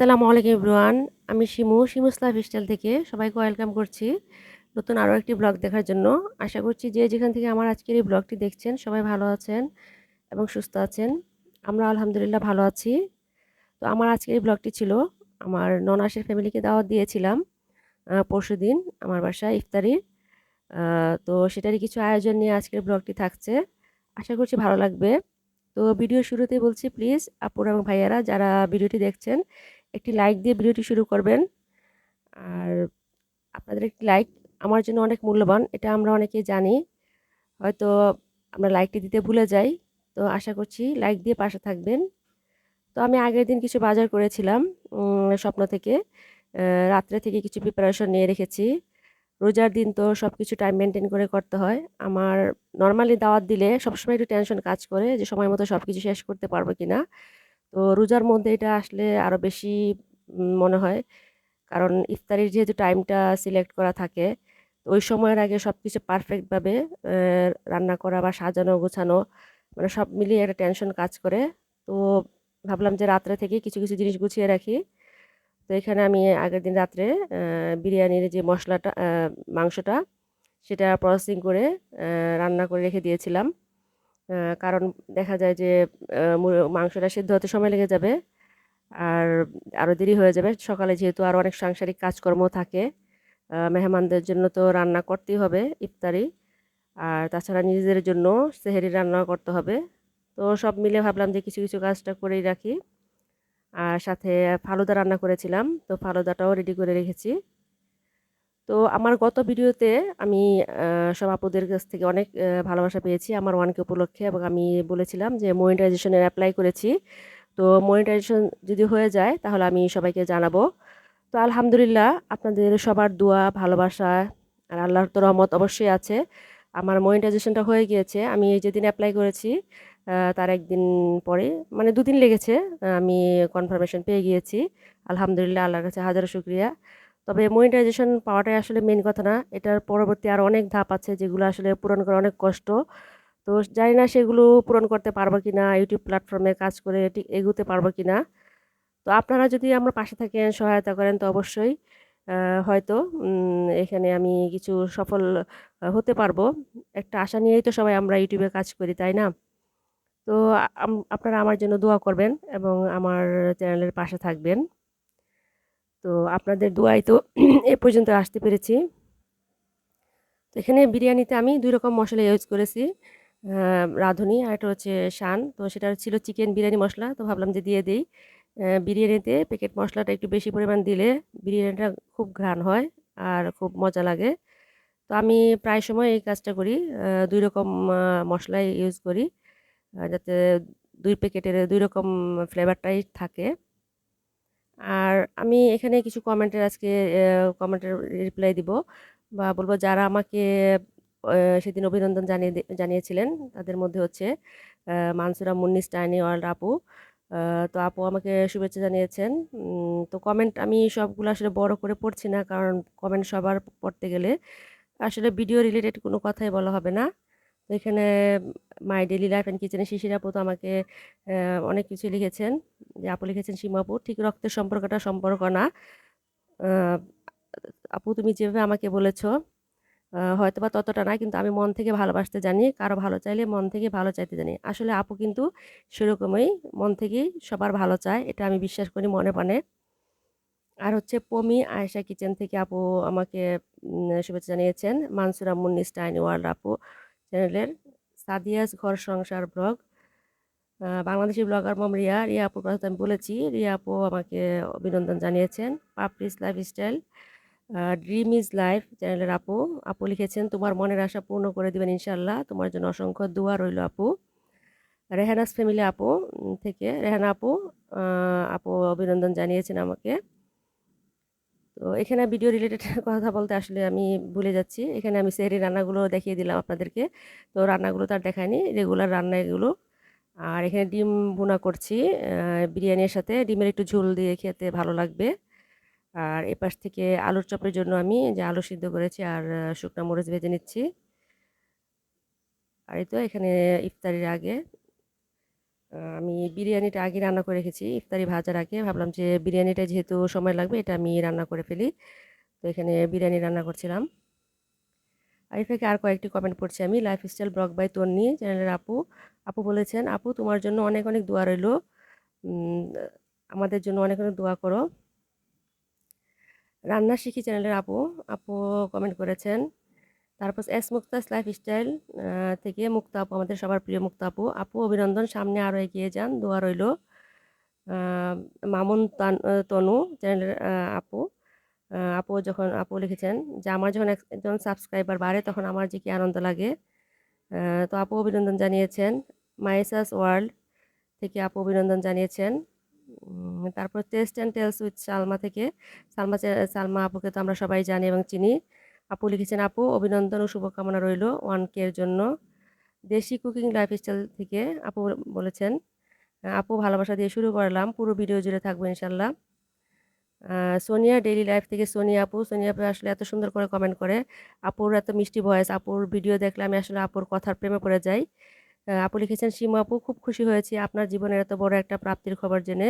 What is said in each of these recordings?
আসসালামু আলাইকুম এভরিওয়ান, আমি শিমু শিমুস লাইফ স্টাইল থেকে সবাইকে ওয়েলকাম করছি নতুন আরও একটি ব্লগ দেখার জন্য। আশা করছি যে যেখান থেকে আমার আজকের এই ব্লগটি দেখছেন সবাই ভালো আছেন এবং সুস্থ আছেন। আমরা আলহামদুলিল্লাহ ভালো আছি। তো আমার আজকের এই ব্লগটি ছিল, আমার ননাসের ফ্যামিলিকে দাওয়াত দিয়েছিলাম পরশু দিন আমার বাসায় ইফতারির তো সেটারই কিছু আয়োজন নিয়ে আজকের ব্লগটি থাকছে। আশা করছি ভালো লাগবে। তো ভিডিও শুরুতে বলছি প্লিজ আপুর এবং ভাইয়ারা যারা ভিডিওটি দেখছেন একটি লাইক দিয়ে ভিডিওটি শুরু করবেন। আর আপনাদের একটি লাইক আমার জন্য অনেক মূল্যবান, এটা আমরা অনেকেই জানি। হয়তো আমরা লাইকটি দিতে ভুলে যাই, তো আশা করছি লাইক দিয়ে পাশে থাকবেন। তো আমি আগের দিন কিছু বাজার করেছিলাম স্বপ্ন থেকে। রাত্রে থেকে কিছু প্রিপারেশন নিয়ে রেখেছি। রোজার দিন তো সব কিছু টাইম মেনটেন করে করতে হয়। আমার নর্মালি দাওয়াত দিলে সবসময় একটু টেনশন কাজ করে যে সময় মতো সব কিছু শেষ করতে পারব কি না তো রোজার মধ্যে এটা আসলে আরও বেশি মনে হয়। কারণ ইফতারির যেহেতু টাইমটা সিলেক্ট করা থাকে, তো ওই সময়ের আগে সব কিছু পারফেক্টভাবে রান্না করা বা সাজানো, গোছানো মানে সব মিলিয়ে একটা টেনশন কাজ করে। তো ভাবলাম যে রাত্রে থেকে কিছু কিছু জিনিস গুছিয়ে রাখি। তো এখানে আমি আগের দিন রাত্রে বিরিয়ানির যে মশলাটা মাংসটা, সেটা প্রসেসিং করে রান্না করে রেখে দিয়েছিলাম। কারণ দেখা যায় যে মাংসটা সিদ্ধ হতে সময় লেগে যাবে আর আরও দেরি হয়ে যাবে। সকালে যেহেতু আরও অনেক সাংসারিক কাজকর্ম থাকে মেহমানদের জন্য তো রান্না করতেই হবে ইফতারি। আর তাছাড়া নিজেদের জন্য সেহেরি রান্না করতে হবে। তো সব মিলে ভাবলাম যে কিছু কিছু কাজটা করেই রাখি। আর সাথে ফালুদা রান্না করেছিলাম, তো ফালুদাটাও রেডি করে রেখেছি। তো আমার গত ভিডিওতে আমি সব আপুদের কাছ থেকে অনেক ভালোবাসা পেয়েছি আমার ওয়ানকে উপলক্ষে এবং আমি বলেছিলাম যে মনিটাইজেশনের অ্যাপ্লাই করেছি। তো মনিটাইজেশন যদি হয়ে যায় তাহলে আমি সবাইকে জানাব। তো আলহামদুলিল্লাহ আপনাদের সবার দোয়া, ভালোবাসা আর আল্লাহর তো রহমত অবশ্যই আছে। আমার মনিটাইজেশনটা হয়ে গিয়েছে। আমি যেদিন অ্যাপ্লাই করেছি তার একদিন পরে মানে দুদিন লেগেছে আমি কনফার্মেশন পেয়ে গিয়েছি। আলহামদুলিল্লাহ, আল্লাহর কাছে হাজারো শুক্রিয়া। তবে মনিটাইজেশন পাওয়াটাই আসলে মেন কথা না। এটার পরবর্তী আর অনেক ধাপ আছে যেগুলো আসলে পূরণ করা অনেক কষ্ট। তো জানি না সেগুলো পূরণ করতে পারব কি না ইউটিউব প্ল্যাটফর্মে কাজ করে এগুতে পারব কি না তো আপনারা যদি আমার পাশে থাকেন, সহায়তা করেন, তো অবশ্যই হয়তো এখানে আমি কিছু সফল হতে পারব। একটা আশা নিয়েই তো সবাই আমরা ইউটিউবে কাজ করি, তাই না? তো আপনারা আমার জন্য দোয়া করবেন এবং আমার চ্যানেলের পাশে থাকবেন। তো আপনাদের দোয়াই তো এ পর্যন্ত আসতে পেরেছি। তো এখানে বিরিয়ানিতে আমি দুই রকম মশলা ইউজ করেছি রাঁধুনি আর একটা হচ্ছে শান। তো সেটা ছিল চিকেন বিরিয়ানি মশলা, তো ভাবলাম যে দিয়ে দিই। বিরিয়ানিতে প্যাকেট মশলাটা একটু বেশি পরিমাণ দিলে বিরিয়ানিটা খুব ঘ্রাণ হয় আর খুব মজা লাগে। তো আমি প্রায় সময় এই কাজটা করি দুই রকম মশলাই ইউজ করি যাতে দুই প্যাকেটের দুই রকম ফ্লেভারটাই থাকে। আর আমি এখানে কিছু কমেন্টের আজকে কমেন্টের রিপ্লাই দিব। বা বলব যারা আমাকে সেদিন অভিনন্দন জানিয়ে জানিয়েছিলেন, তাদের মধ্যে হচ্ছে মানসুরা মুন্নিস টাইনি ওয়ার্ল্ড আপু। তো আপু আমাকে শুভেচ্ছা জানিয়েছেন। তো কমেন্ট আমি সবগুলো আসলে বড় করে পড়ছি না, কারণ কমেন্ট সবার পড়তে গেলে আসলে ভিডিও রিলেটেড কোনো কথাই বলা হবে না। এখানে মাই ডেলি লাইফ অ্যান্ড কিচেনে শিশির আপু তো আমাকে অনেক কিছু লিখেছেন। যে আপু লিখেছেন সীমাপু ঠিক রক্তের সম্পর্কটা সম্পর্ক না। আপু তুমি যেভাবে আমাকে বলেছ হয়তো বা ততটা না, কিন্তু আমি মন থেকে ভালোবাসতে জানি। কারও ভালো চাইলে মন থেকে ভালো চাইতে জানি। আসলে আপু কিন্তু সেরকমই মন থেকেই সবার ভালো চায়, এটা আমি বিশ্বাস করি মনে প্রাণে। আর হচ্ছে পমি আয়েশা কিচেন থেকে আপু আমাকে শুভেচ্ছা জানিয়েছেন, মানসুরা মুন্নি স্টাইন ওয়ার্ল্ড আপু। চ্যানেলের সাদিয়াস ঘর সংসার ব্লগ। বাংলাদেশি ব্লগার মম রিয়া রিয়া আপুর কথা আমি বলেছি। রিয়া আপু আমাকে অভিনন্দন জানিয়েছেন। Papri's lifestyle dream is life চ্যানেলের আপু। আপু লিখেছেন, তোমার মনের আশা পূর্ণ করে দেবেন ইনশাল্লাহ তোমার জন্য অসংখ্য দোয়া রইল আপু। রেহানাস ফ্যামিলি আপু থেকে। রেহানা আপু আপু অভিনন্দন জানিয়েছেন আমাকে। তো এখানে ভিডিও রিলেটেড কথা বলতে আসলে আমি ভুলে যাচ্ছি। এখানে আমি সেহরি রান্নাগুলো দেখিয়ে দিলাম আপনাদেরকে। তো রান্নাগুলো তার দেখায়নি রেগুলার রান্না এগুলো আর এখানে ডিম বোনা করছি বিরিয়ানির সাথে। ডিমের একটু ঝোল দিয়ে খেতে ভালো লাগবে। আর এপাশ থেকে আলুর চপের জন্য আমি যে আলু সিদ্ধ করেছি আর শুকনা মরিচ ভেজে নিচ্ছি। আর এই তো এখানে ইফতারির আগে। আমি বিরিয়ানিটা আগে রান্না করে রেখেছি, ইফতারি ভাজার আগে। ভাবলাম যে বিরিয়ানিটা যেহেতু সময় লাগবে, এটা আমি রান্না করে ফেলি। তো এখানে বিরিয়ানি রান্না করছিলাম। আর থেকে আর কয়েকটি কমেন্ট পড়ছি আমি লাইফস্টাইল ব্লগ বাই তন্নি চ্যানেলের আপু। আপু বলেছেন, আপু, তোমার জন্য অনেক অনেক দোয়া রইল। আমাদের জন্য অনেক অনেক দোয়া করো। রান্না শিখি চ্যানেলের আপু। আপু কমেন্ট করেছেন তারপর এস মুক্তাস লাইফস্টাইল থেকে মুক্তা আপু, আমাদের সবার প্রিয় মুক্তা আপু। আপু, অভিনন্দন। সামনে আরও এগিয়ে যান, দোয়া রইল। মামুন তনু চ্যানেলের আপু। আপু যখন, আপু লিখেছেন যে, আমার যখন একজন সাবস্ক্রাইবার বাড়ে, তখন আমার যে কি আনন্দ লাগে? তো আপু অভিনন্দন জানিয়েছেন। মাইসাস ওয়ার্ল্ড থেকে আপু অভিনন্দন জানিয়েছেন। তারপর taste and tales with Salma থেকে। সালমা সালমা আপুকে তো আমরা সবাই জানি এবং চিনি। আপু লিখেছেন, আপু, অভিনন্দন ও শুভকামনা রইল ওয়ান কের জন্য। দেশি কুকিং লাইফস্টাইল থেকে আপু বলেছেন আপু ভালোবাসা দিয়ে শুরু করলাম, পুরো ভিডিও জুড়ে থাকব ইনশাল্লাহ সোনিয়া ডেইলি লাইফ থেকে সোনিয়া আপু সোনিয়া আপু আসলে এত সুন্দর করে কমেন্ট করে। আপুর এত মিষ্টি ভয়েস, আপুর ভিডিও দেখলে আমি আসলে আপুর কথার প্রেমে পড়ে যাই। আপু লিখেছেন শিমু আপু, খুব খুশি হয়েছি আপনার জীবনের এত বড় একটা প্রাপ্তির খবর জেনে।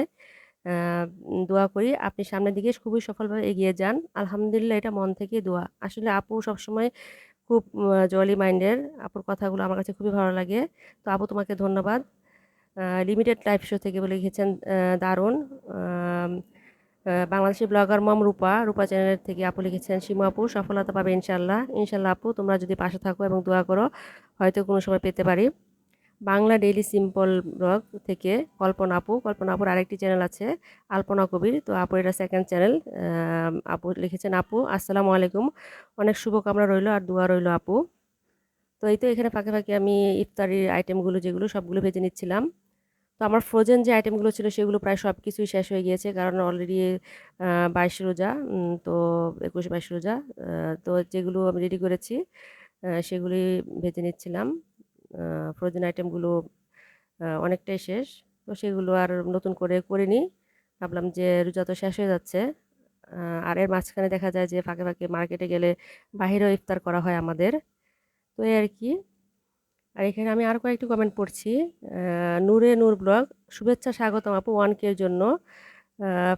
দোয়া করি। আপনি সামনের দিকে খুবই সফলভাবে এগিয়ে যান। আলহামদুলিল্লাহ, এটা মন থেকে দোয়া। আসলে আপু সবসময় খুব জলি মাইন্ডের আপুর কথাগুলো আমার কাছে খুবই ভালো লাগে। তো আপু তোমাকে ধন্যবাদ। লিমিটেড লাইফ শো থেকে বলে লিখেছেন দারুণ। বাংলাদেশি ব্লগার মম রূপা রূপা চ্যানেলের থেকে আপু লিখেছেন, শিমু আপু, সফলতা পাবে ইনশাল্লাহ ইনশাল্লাহ আপু, তোমরা যদি পাশে থাকো এবং দোয়া করো, হয়তো কোনো সময় পেতে পারি। বাংলা ডেইলি সিম্পল ব্লগ থেকে কল্পনা আপু। কল্পনা আপুর আরেকটি চ্যানেল আছে, আলপনা কবির। তো আপু, এটা সেকেন্ড চ্যানেল আপু লিখেছেন, আপু, আসসালামু আলাইকুম। অনেক শুভকামনা রইল আর দোয়া রইল আপু। তো এই তো এখানে ফাঁকে ফাঁকে আমি ইফতারির আইটেমগুলো যেগুলো, সবগুলো ভেজে নিচ্ছিলাম। তো আমার ফ্রোজেন যে আইটেমগুলো ছিল, সেগুলো প্রায় সব কিছুই শেষ হয়ে গিয়েছে, কারণ অলরেডি বাইশ রোজা তো একুশ বাইশ রোজা তো যেগুলো আমি রেডি করেছি সেগুলি ভেজে নিচ্ছিলাম। ফ্রোজেন আইটেমগুলো অনেকটাই শেষ। তো সেগুলো আর নতুন করে করিনি। ভাবলাম যে রোজা তো শেষ হয়ে যাচ্ছে। আর এর মাঝখানে দেখা যায় যে ফাঁকে ফাঁকে মার্কেটে গেলে বাহিরেও ইফতার করা হয় আমাদের। তো এই আর কি। আর এখানে আমি আর কয়েকটি কমেন্ট পড়ছি। নূরে নূর ব্লগ, শুভেচ্ছা, স্বাগতম আপু ওয়ান কের জন্য।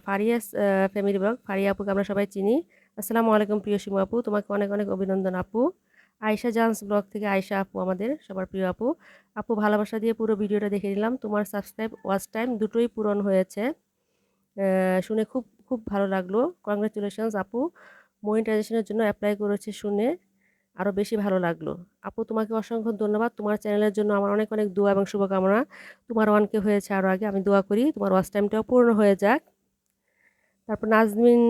ফারিয়াস ফ্যামিলি ব্লগ, ফারিয়া আপুকে আমরা সবাই চিনি। আসসালামু আলাইকুম প্রিয় শিমু আপু, তোমাকে অনেক অনেক অভিনন্দন আপু। আয়সা জান্স ব্লগ থেকে আয়সা আপু আমাদের, সবার প্রিয় আপু। আপু ভালোবাসা দিয়ে পুরো ভিডিওটা দেখে নিলাম। তোমার সাবস্ক্রাইব ওয়াচ টাইম দুটোই পূরণ হয়েছে। শুনে খুব খুব ভালো লাগল। কংগ্রেচুলেশনস আপু। মনিটাইজেশনের জন্য অ্যাপ্লাই করেছে শুনে আরও বেশি ভালো লাগল। আপু, তোমাকে অসংখ্য ধন্যবাদ। তোমার চ্যানেলের জন্য আমার অনেক অনেক দোয়া এবং শুভকামনা। তোমার ওয়ানকে হয়েছে আরও আগে, আমি দোয়া করি। তোমার ওয়াচ টাইমটাও পূর্ণ হয়ে যাক। তারপর নাজমিন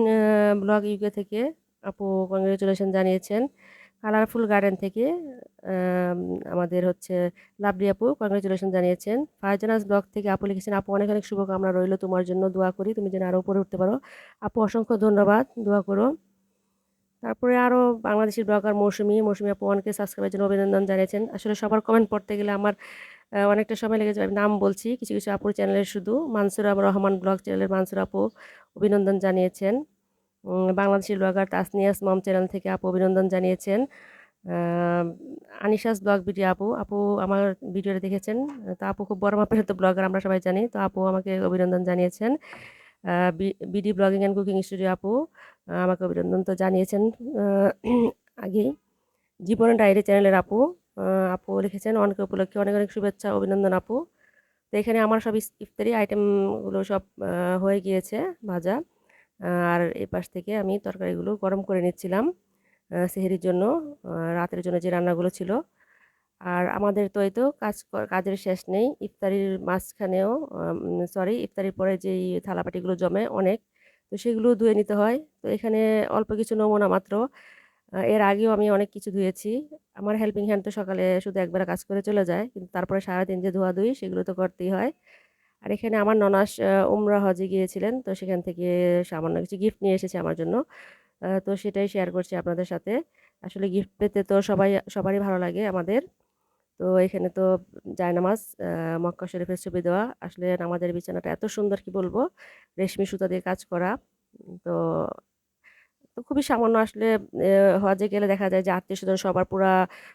ব্লগ ইউকে থেকে আপু কংগ্রেচুলেশন জানিয়েছেন। কালারফুল গার্ডেন থেকে আমাদের হচ্ছে লাভলি আপু কংগ্রেচুলেশন জানিয়েছেন। ফারজানাস ব্লগ থেকে আপু লিখেছেন, আপু, অনেক অনেক শুভকামনা রইল তোমার জন্য, দোয়া করি তুমি যেন আরও উপরে উঠতে পারো। আপু, অসংখ্য ধন্যবাদ, দোয়া করো। তারপরে আরও বাংলাদেশের ব্লগার মৌসুমি মৌসুমি আপু অনেকে সাবস্ক্রাইবের জন্য অভিনন্দন জানিয়েছেন। আসলে সবার কমেন্ট পড়তে গেলে আমার অনেকটা সময় লেগে যাবে নাম বলছি, কিছু কিছু আপুর চ্যানেলের শুধু, মানসুর রহমান ব্লগ চ্যানেলের মানসুর আপু অভিনন্দন জানিয়েছেন। বাংলাদেশের ব্লগার তাসনিয়াস মম চ্যানেল থেকে আপু অভিনন্দন জানিয়েছেন। আনিশাস ব্লগ ভিডিও, আপু। আপু আমার ভিডিওটা দেখেছেন? তো আপু খুব বড় মাপের তো ব্লগার, আমরা সবাই জানি। তো আপু আমাকে অভিনন্দন জানিয়েছেন। বিডি ব্লগিং অ্যান্ড কুকিং স্টুডিও, আপু আমাকে অভিনন্দন তো জানিয়েছেন। আগেই জীবনের ডায়েরি চ্যানেলের আপু আপু লিখেছেন, অনেক উপলক্ষে অনেক অনেক শুভেচ্ছা, অভিনন্দন, আপু। তো এখানে আমার সব ইফতারি আইটেমগুলো সব হয়ে গিয়েছে ভাজা। আর এই পাশ থেকে আমি তরকারিগুলো গরম করে নিচ্ছিলাম সেহেরির জন্য রাতের জন্য যে রান্নাগুলো ছিল। আর আমাদের তো তো কাজ কাজের শেষ নেই, ইফতারির মাঝখানেও সরি ইফতারির পরে যেই থালাপাটিগুলো জমে অনেক, তো সেগুলো ধুয়ে নিতে হয়। তো এখানে অল্প কিছু নমুনা মাত্র এর আগেও আমি অনেক কিছু ধুয়েছি। আমার হেল্পিং হ্যান্ড তো সকালে শুধু একবার কাজ করে চলে যায়, কিন্তু তারপরে সারাদিন যে ধোয়া ধুই সেগুলো তো করতেই হয়। আর এখানে আমার ননাস উমরা হজে গিয়েছিলেন। তো সেখান থেকে সামান্য কিছু গিফট নিয়ে এসেছে আমার জন্য। তো সেটাই শেয়ার করছি আপনাদের সাথে। আসলে গিফট পেতে তো সবাই, সবারই ভালো লাগে আমাদের। তো এখানে তো জায়নামাজ মক্কা শরীফের ছবি দেওয়া। আসলে আমাদের বিছানাটা এত সুন্দর কি বলব? রেশমি সুতা দিয়ে কাজ করা। তো তো খুবই সামান্য আসলে হজে গেলে দেখা যায় যে আত্মীয় স্বজন সবার পুরা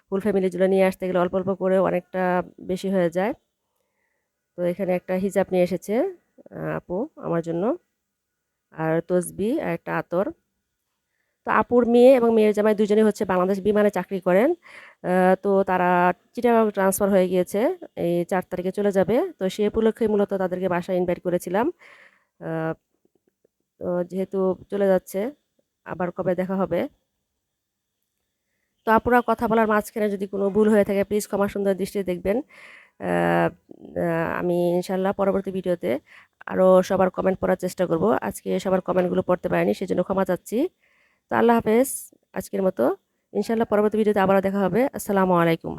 ফুল ফ্যামিলি জুড়ে নিয়ে আসতে গেলে অল্প অল্প করে অনেকটা বেশি হয়ে যায়। তো এখানে একটা হিজাব নিয়ে এসেছে আপু আমার জন্য। আর তসবি আর একটা আতর। তো আপুর মেয়ে এবং মেয়ের জামাই দুজনেই হচ্ছে বাংলাদেশ বিমানে চাকরি করেন। তো তারা চিটাগাং ট্রান্সফার হয়ে গিয়েছে, এই চার তারিখে চলে যাবে। তো সে উপলক্ষে মূলত তাদেরকে বাসায় ইনভাইট করেছিলাম। তো যেহেতু চলে যাচ্ছে, আবার কবে দেখা হবে। তো আপুরা কথা বলার মাঝখানে যদি কোনো ভুল হয়ে থাকে প্লিজ ক্ষমা সুন্দর দৃষ্টিতে দেখবেন। আমি ইনশাল্লাহ পরবর্তী ভিডিওতে আরও সবার কমেন্ট পড়ার চেষ্টা করব। আজকে সবার কমেন্টগুলো পড়তে পারিনি, সেজন্য ক্ষমা চাচ্ছি। তো আল্লাহ হাফেজ, আজকের মতো। ইনশাল্লাহ পরবর্তী ভিডিওতে আবারও দেখা হবে। আসসালামু আলাইকুম।